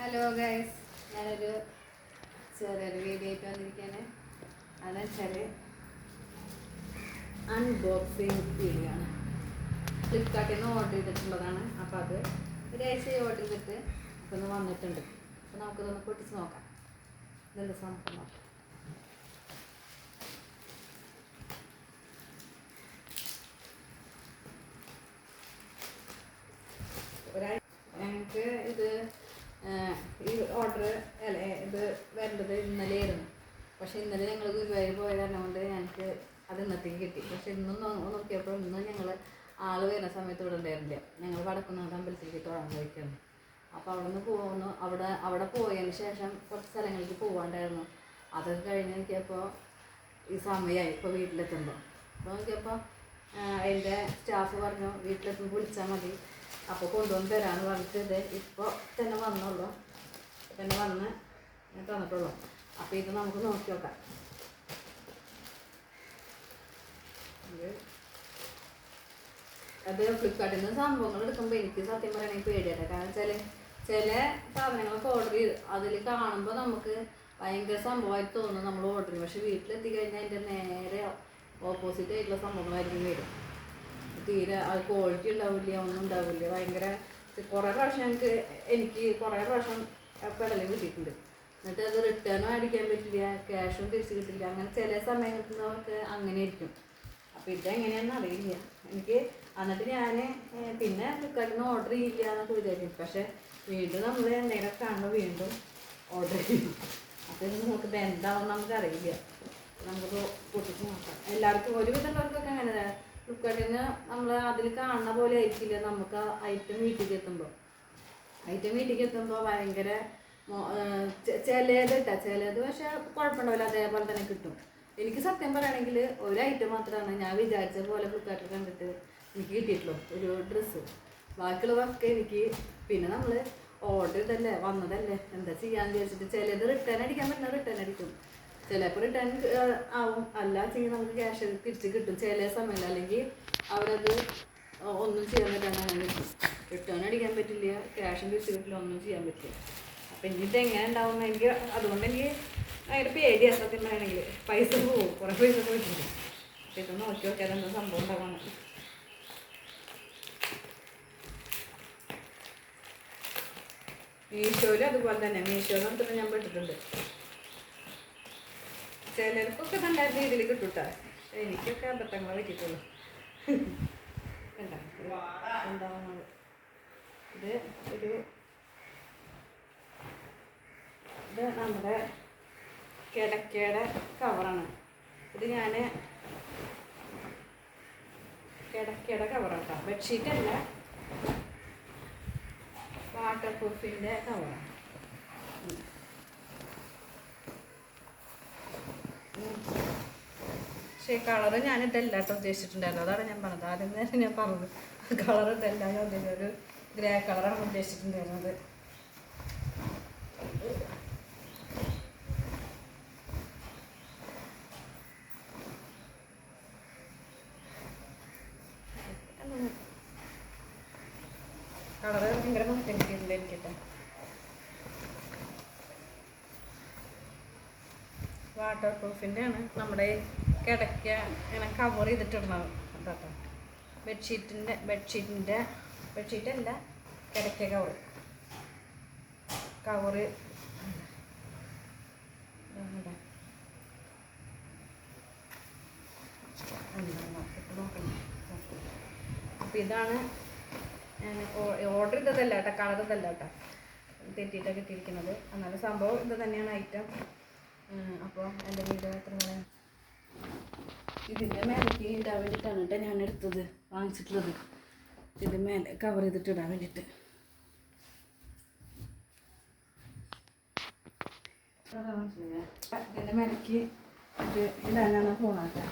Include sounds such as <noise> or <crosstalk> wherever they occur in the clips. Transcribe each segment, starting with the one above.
Hello guys ഞാനൊരു ചെറിയൊരു video ആയിട്ട് വന്നിരിക്കാന് അതെന്ന് വെച്ചാൽ അൺബോക്സിങ് വീഡിയോ ആണ്. ഫ്ലിപ്കാർട്ടിൽ നിന്ന് ഓർഡർ ചെയ്തിട്ടുള്ളതാണ്. അപ്പോൾ അത് ഒരാഴ്ച ഓർഡർ ചെയ്തിട്ട് ഇപ്പം വന്നിട്ടുണ്ട്. അപ്പോൾ നമുക്കിതൊന്ന് പൊട്ടിച്ച് നോക്കാം. ഇതെന്താ സംഭവം? നോക്കാം ഒരാഴ്ച ഞങ്ങൾക്ക് ഇത് ആ, ഈ ഓർഡർ അല്ല ഇത് വരേണ്ടത് ഇന്നലെയായിരുന്നു. പക്ഷേ ഇന്നലെ ഞങ്ങൾ ഗുരുവായൂർ പോയ കാരണം കൊണ്ട് ഞങ്ങൾക്ക് അത് ഇന്നത്തേക്ക് കിട്ടി. പക്ഷെ ഇന്നും നോക്കിയപ്പോൾ ഇന്നും ഞങ്ങൾ ആൾ വരുന്ന സമയത്ത് ഇവിടെ ഉണ്ടായിരുന്നില്ല. ഞങ്ങൾ വടക്കുന്നാഥ അമ്പലത്തിലേക്ക് തൊഴാൻ പോയിക്കാണ്. അപ്പോൾ അവിടെ നിന്ന് പോകുന്നു അവിടെ അവിടെ പോയതിന് ശേഷം കുറച്ച് സ്ഥലങ്ങളിലേക്ക് പോകാണ്ടായിരുന്നു അതൊക്കെ കഴിഞ്ഞ് നോക്കിയപ്പോൾ ഈ സമയമായി ഇപ്പോൾ വീട്ടിലെത്തുമ്പോൾ അപ്പോൾ നോക്കിയപ്പോൾ അതിന്റെ സ്റ്റാഫ് പറഞ്ഞു വീട്ടിലെത്തുമ്പോൾ വിളിച്ചാൽ മതി. അപ്പോൾ കൊണ്ടുവന്ന് തരാമെന്ന് പറഞ്ഞിട്ട് ഇപ്പോൾ തന്നെ വന്നുള്ളൂ തന്നെ വന്ന് തന്നിട്ടുള്ളൂ. അപ്പോൾ ഇത് നമുക്ക് നോക്കി നോക്കാം. അത് ഫ്ലിപ്കാർട്ടിൽ നിന്ന് സംഭവങ്ങൾ എടുക്കുമ്പോൾ എനിക്ക് സത്യം പറയണമെങ്കിൽ പേടിയാണ് കാരണം വെച്ചാൽ ചില സാധനങ്ങളൊക്കെ ഓർഡർ ചെയ്ത് അതിൽ കാണുമ്പോൾ നമുക്ക് ഭയങ്കര സംഭവമായിട്ട് തോന്നും നമ്മൾ ഓർഡർ ചെയ്യും. പക്ഷെ വീട്ടിലെത്തി കഴിഞ്ഞാൽ അതിന്റെ നേരെ ഓപ്പോസിറ്റ് ആയിട്ടുള്ള സംഭവങ്ങളായിരിക്കും വരും. തീരെ അത് ക്വാളിറ്റി ഉണ്ടാവില്ല ഒന്നും ഉണ്ടാവില്ല. ഭയങ്കര കുറേ പ്രാവശ്യം എനിക്ക് എനിക്ക് കുറേ പ്രാവശ്യം പെടലും കിട്ടിയിട്ടുണ്ട്? എന്നിട്ട് അത് റിട്ടേണും അടിക്കാൻ പറ്റില്ല ക്യാഷും തിരിച്ചു കിട്ടില്ല. അങ്ങനെ ചില സമയത്ത് നമുക്ക് അങ്ങനെ ഇരിക്കും അപ്പോൾ ഇതെങ്ങനെയാണെന്ന് അറിയില്ല. എനിക്ക് എന്നിട്ട് ഞാൻ പിന്നെ ഫ്ലിപ്കാർട്ടിൽ നിന്ന് ഓർഡർ ചെയ്യില്ല എന്നൊക്കെ വിചാരിക്കും. പക്ഷേ വീണ്ടും നമ്മൾ എന്തെങ്കിലും കാണുമ്പോൾ വീണ്ടും ഓർഡർ ചെയ്യും. അപ്പോൾ ഇത് നോക്കുമ്പോൾ നമുക്ക് അറിയില്ല. നമുക്ക് പൊട്ടിച്ച് നോക്കാം. എല്ലാവർക്കും ഒരുവിധമുള്ളവർക്കൊക്കെ അങ്ങനെ ഫ്ലിപ്കാർട്ടിൽ നിന്ന് നമ്മൾ അതിൽ കാണുന്ന പോലെ ആയിരിക്കില്ല നമുക്ക് ഐറ്റം വീട്ടിലേക്ക് എത്തുമ്പോൾ ഐറ്റം വീട്ടിലേക്ക് എത്തുമ്പോൾ ഭയങ്കര ചിലത് ഇട്ടാ ചിലത് പക്ഷെ കുഴപ്പമുണ്ടാവില്ല അതേപോലെ തന്നെ കിട്ടും. എനിക്ക് സത്യം പറയുകയാണെങ്കിൽ ഒരു ഐറ്റം മാത്രമാണ് ഞാൻ വിചാരിച്ച പോലെ ഫ്ലിപ്കാർട്ടിൽ കണ്ടിട്ട് എനിക്ക് കിട്ടിയിട്ടുള്ളൂ. ഒരു ഡ്രസ്സ് ബാക്കിയുള്ളതൊക്കെ എനിക്ക് പിന്നെ നമ്മൾ ഓർഡർ ചെയ്തല്ലേ വന്നതല്ലേ എന്താ ചെയ്യാന്ന് വിചാരിച്ചിട്ട് ചിലത് റിട്ടേൺ അടിക്കാൻ പറ്റുന്ന റിട്ടേൺ അടിക്കും. ചിലപ്പോൾ റിട്ടേൺ ആവും. അല്ല ചെയ്യും നമുക്ക് ക്യാഷ് തിരിച്ച് കിട്ടും. ചില സമയത്ത് അല്ലെങ്കിൽ അവരത് ഒന്നും ചെയ്യാൻ കിട്ടും റിട്ടേൺ അടിക്കാൻ പറ്റില്ല ക്യാഷും കിട്ടില്ല ഒന്നും ചെയ്യാൻ പറ്റില്ല. അപ്പം ഇനി എങ്ങനെ ഉണ്ടാവുന്ന എനിക്ക് അതുകൊണ്ട് എനിക്ക് ഭയങ്കര പേടിയാണ് സത്യം പറയണമെങ്കിൽ പൈസ പോകും കുറേ പൈസ ഒക്കെ കിട്ടില്ല അപ്പം ഇത് നോക്കി നോക്കിയാൽ എന്താ സംഭവം ഉണ്ടാവണം മീശോയിലും അതുപോലെ തന്നെ മീഷോയിൽ നമുക്ക് ഞാൻ പെട്ടിട്ടുണ്ട്. ചിലർക്കൊക്കെ നല്ല രീതിയിൽ കിട്ടൂട്ടാ എനിക്കൊക്കെ അബദ്ധങ്ങൾ പറ്റിയിട്ടുള്ളൂ. <laughs> എന്താ? എന്താവുന്നത് ഇത് ഒരു ഇത് നമ്മുടെ കിടക്കയുടെ കവറാണ്. ഇത് ഞാൻ കിടക്കയുടെ കവറാണ് കേട്ടോ ബെഡ്ഷീറ്റ് അല്ല. വാട്ടർ പ്രൂഫിന്റെ കവറാണ്. പക്ഷേ കളറ് കേട്ടോ ഉദ്ദേശിച്ചിട്ടുണ്ടായിരുന്നു അതാണ് ഞാൻ പറഞ്ഞത്. ആദ്യം തന്നെ ഞാൻ പറഞ്ഞത്. കളർ ഇതല്ല ഞാൻ ഉദ്ദേശിച്ചത്. ഒരു ഗ്രേ കളറാണ് ഉദ്ദേശിച്ചിട്ടുണ്ടായിരുന്നത് കളറ് ഭയങ്കര കിട്ടിയിട്ടുണ്ട് എനിക്കിട്ട് വാട്ടർ പ്രൂഫിന്റെ ആണ് നമ്മുടെ കിടക്ക ഇങ്ങനെ കവർ ചെയ്തിട്ടുള്ളത് അതാട്ടോ. ബെഡ്ഷീറ്റിന്റെ ബെഡ്ഷീറ്റിന്റെ ബെഡ്ഷീറ്റ് അല്ല കിടക്ക കവർ കവറ് അപ്പം ഇതാണ് ഓർഡർ ചെയ്തതല്ല കേട്ടോ കളർ ഇതല്ല കേട്ടോ. തെറ്റിയിട്ടാണ് കിട്ടിയിരിക്കുന്നത്. എന്നാലും സംഭവം ഇത് തന്നെയാണ് ഐറ്റം അപ്പോൾ എന്റെ വീട് എത്ര പറയാം ഇതിന്റെ മേലേക്ക് ഇടാൻ വേണ്ടിയിട്ടാണ് കേട്ടോ ഞാൻ എടുത്തത് വാങ്ങിച്ചിട്ടുള്ളത്. ഇത് മേലെ കവർ ചെയ്തിട്ട് ഇടാൻ വേണ്ടിയിട്ട്. ഇതിന്റെ മേലേക്ക് ഇത് ഇടാനാണ് പോണാട്ടോ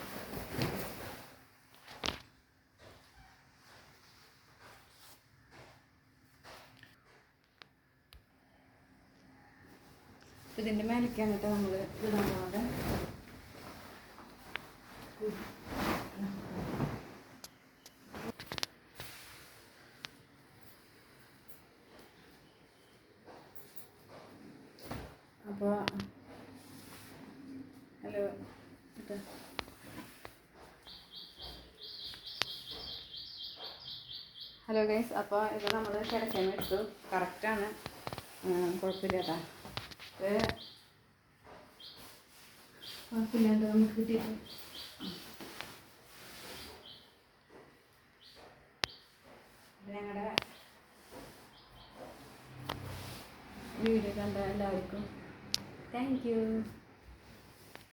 ഇതിന്റെ മേലേക്കാണ് കേട്ടോ നമ്മൾ ഇടാൻ പോകുന്നത് അപ്പോൾ ഹലോ ഇത്. ഹലോ ഗൈസ് അപ്പോൾ ഇത് നമ്മൾ കിടക്കാൻ എടുത്തു. കറക്റ്റാണ് കുഴപ്പമില്ല കേട്ടാ നമുക്ക് കിട്ടിയിട്ട് ഞങ്ങളുടെ വീഡിയോ കണ്ട എല്ലാവർക്കും. Thank you